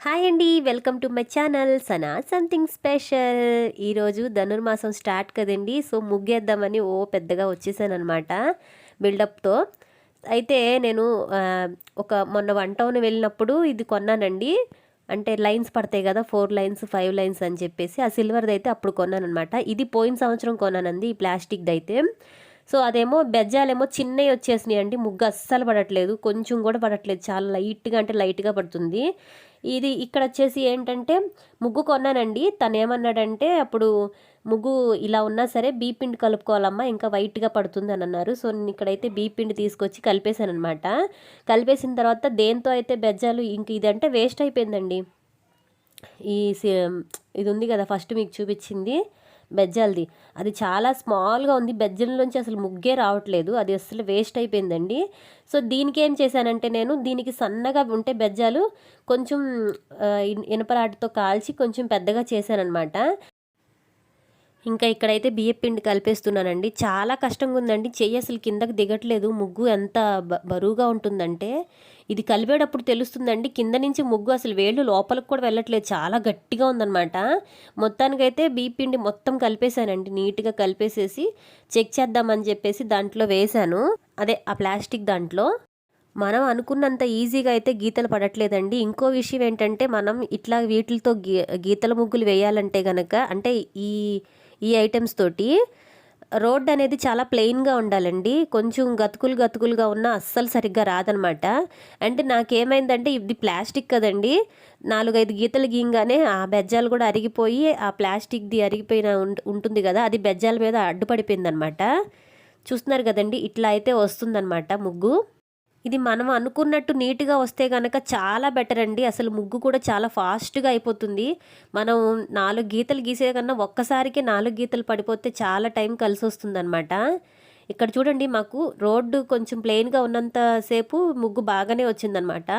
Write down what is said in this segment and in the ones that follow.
Hi అండి welcome to my channel Sana something special. ఈరోజు ధనుర్మాసం స్టార్ట్ కదండి సో ముగ్గేద్దామని ఓ పెద్దగా వచ్చేసాను అనమాట బిల్డప్తో. అయితే నేను ఒక మొన్న వన్ టౌన్ వెళ్ళినప్పుడు ఇది కొన్నానండి. అంటే లైన్స్ పడతాయి కదా ఫోర్ లైన్స్ ఫైవ్ లైన్స్ అని చెప్పేసి ఆ సిల్వర్ది అయితే అప్పుడు కొన్నాను అనమాట ఇది పోయిన సంవత్సరం కొన్నానండి ఈ ప్లాస్టిక్ది అయితే సో అదేమో బెజ్జాలేమో చిన్నవి వచ్చేసినాయి అండి ముగ్గు అస్సలు పడట్లేదు. కొంచెం కూడా పడట్లేదు. చాలా లైట్గా అంటే లైట్గా పడుతుంది. ఇది ఇక్కడ వచ్చేసి ఏంటంటే ముగ్గు కొన్నానండి. తను ఏమన్నాడంటే అప్పుడు ముగ్గు ఇలా ఉన్నా సరే బీపిండి కలుపుకోవాలమ్మా ఇంకా వైట్గా పడుతుంది అని అన్నారు. సో నేను ఇక్కడైతే బీపిండి తీసుకొచ్చి కలిపేశాను అనమాట కలిపేసిన తర్వాత దేంతో అయితే బెజ్జాలు ఇంక ఇదంటే వేస్ట్ అయిపోయిందండి. ఈ ఇది ఉంది కదా ఫస్ట్ మీకు చూపించింది బెజ్జాలది. అది చాలా స్మాల్గా ఉంది. బెజ్జంలోంచి అసలు ముగ్గే రావట్లేదు. అది అసలు వేస్ట్ అయిపోయిందండి. సో దీనికి ఏం చేశానంటే నేను దీనికి సన్నగా ఉంటే బెజ్జాలు కొంచెం ఇన్- ఇనపరాటితో కాల్చి కొంచెం పెద్దగా చేశానమాట ఇంకా ఇక్కడైతే బియ్యం పిండి కలిపేస్తున్నానండి. చాలా కష్టంగా ఉందండి చెయ్యి అసలు కిందకి దిగట్లేదు. ముగ్గు ఎంత బ- బరువుగా ఉంటుందంటే ఇది కలిపేటప్పుడు తెలుస్తుందండి కింద నుంచి ముగ్గు అసలు వేళ్ళు లోపలికి కూడా వెళ్ళట్లేదు. చాలా గట్టిగా ఉందన్నమాట. మొత్తానికైతే బియ్యం పిండి మొత్తం కలిపేశానండి. నీట్గా కలిపేసేసి చెక్ చేద్దామని చెప్పేసి దాంట్లో వేశాను. అదే ఆ ప్లాస్టిక్ దాంట్లో. మనం అనుకున్నంత ఈజీగా అయితే గీతలు పడట్లేదండి. ఇంకో విషయం ఏంటంటే మనం ఇట్లా వీటితో గీ గీతల ముగ్గులు వేయాలంటే గనక అంటే ఈ ఈ ఐటమ్స్ తోటి. రోడ్ అనేది చాలా ప్లెయిన్గా ఉండాలండి. కొంచెం గతుకులు గతుకులుగా ఉన్నా అస్సలు సరిగ్గా రాదనమాట. అంటే నాకేమైందంటే ఇది ప్లాస్టిక్ కదండి. నాలుగైదు గీతలు గీయంగానే ఆ బెజ్జాలు కూడా అరిగిపోయి ఆ ప్లాస్టిక్ది అరిగిపోయిన ఉం- ఉంటుంది కదా అది బెజ్జాల మీద అడ్డుపడిపోయిందనమాట. చూస్తున్నారు కదండి ఇట్లా అయితే వస్తుందన్నమాట ముగ్గు. ఇది మనం అనుకున్నట్టు నీట్గా వస్తే కనుక చాలా బెటర్ అండి. అసలు ముగ్గు కూడా చాలా ఫాస్ట్గా అయిపోతుంది. మనం నాలుగు గీతలు గీసే కన్నా ఒక్కసారికి నాలుగు గీతలు పడిపోతే చాలా టైం కలిసి వస్తుంది అనమాట ఇక్కడ చూడండి మాకు రోడ్డు కొంచెం ప్లెయిన్గా ఉన్నంతసేపు ముగ్గు బాగానే వచ్చిందనమాట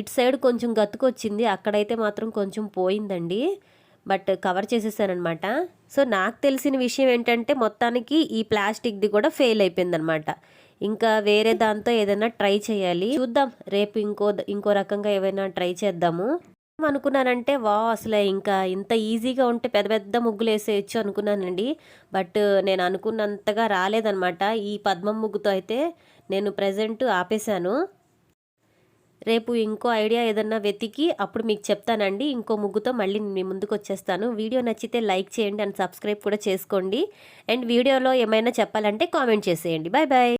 ఇటు సైడ్ కొంచెం గతుకొచ్చింది అక్కడైతే మాత్రం కొంచెం పోయిందండి. బట్ కవర్ చేసేసానమాట సో నాకు తెలిసిన విషయం ఏంటంటే మొత్తానికి ఈ ప్లాస్టిక్ది కూడా ఫెయిల్ అయిపోయిందనమాట ఇంకా వేరే దాంతో ఏదైనా ట్రై చేయాలి. చూద్దాం. రేపు ఇంకో ఇంకో రకంగా ఏమైనా ట్రై చేద్దాము. అనుకున్నానంటే వా అసలు ఇంకా ఇంత ఈజీగా ఉంటే పెద్ద పెద్ద ముగ్గులు వేసేయచ్చు అనుకున్నానండి. బట్ నేను అనుకున్నంతగా రాలేదనమాట ఈ పద్మం ముగ్గుతో అయితే నేను ప్రజెంట్ ఆపేశాను. రేపు ఇంకో ఐడియా ఏదన్నా వెతికి అప్పుడు మీకు చెప్తానండి. ఇంకో ముగ్గుతో మళ్ళీ నేను మీ ముందుకు వచ్చేస్తాను వీడియో నచ్చితే లైక్ చేయండి అండ్ సబ్స్క్రైబ్ కూడా చేసుకోండి. అండ్ వీడియోలో ఏమైనా చెప్పాలంటే కామెంట్ చేసేయండి. Bye bye